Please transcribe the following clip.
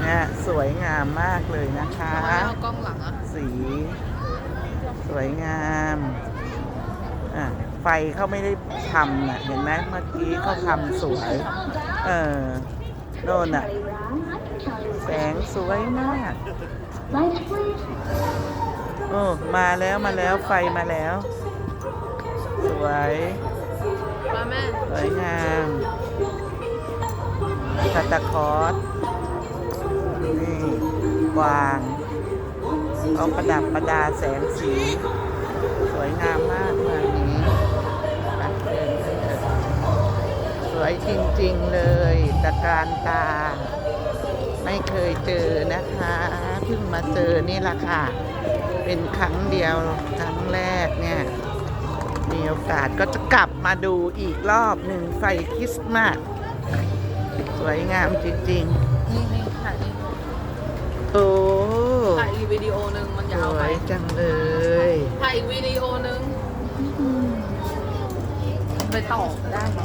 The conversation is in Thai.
เนี่ยสวยงามมากเลยนะคะทำไมเอากล้องหลังอะสี สวยงามอะไฟเขาไม่ได้ทำน่ะเห็นไหมเมื่อกี้เขาทำสวย เออโน่นน่ะ แสงสวยมากโอ้มาแล้วมาแล้วไฟมาแล้ว สวย มาแม่ สวยงาม คาตาคอสนี่กวางเอาประดับประดาแสงสี สวยงามมากมืองนี้อ่เดินไปเถอะสวยจริง ๆ เลยตะการตา ไม่เคยเจอนะคะเพิ่งมาเจอนี่แหละค่ะ เป็นครั้งเดียวครั้งแรกเนี่ย มีโอกาสก็จะกลับมาดูอีกรอบหนึ่งไฟคริสต์มาส สวยงามจริงนี่นี่ถ่ายนี่ๆ โอ้ถ่ายอีกวิดีโอหนึ่งมันสยาววไปยจังเลย ถ่ายอีกวิดีโอหนึ่งไปต่อได้ไหม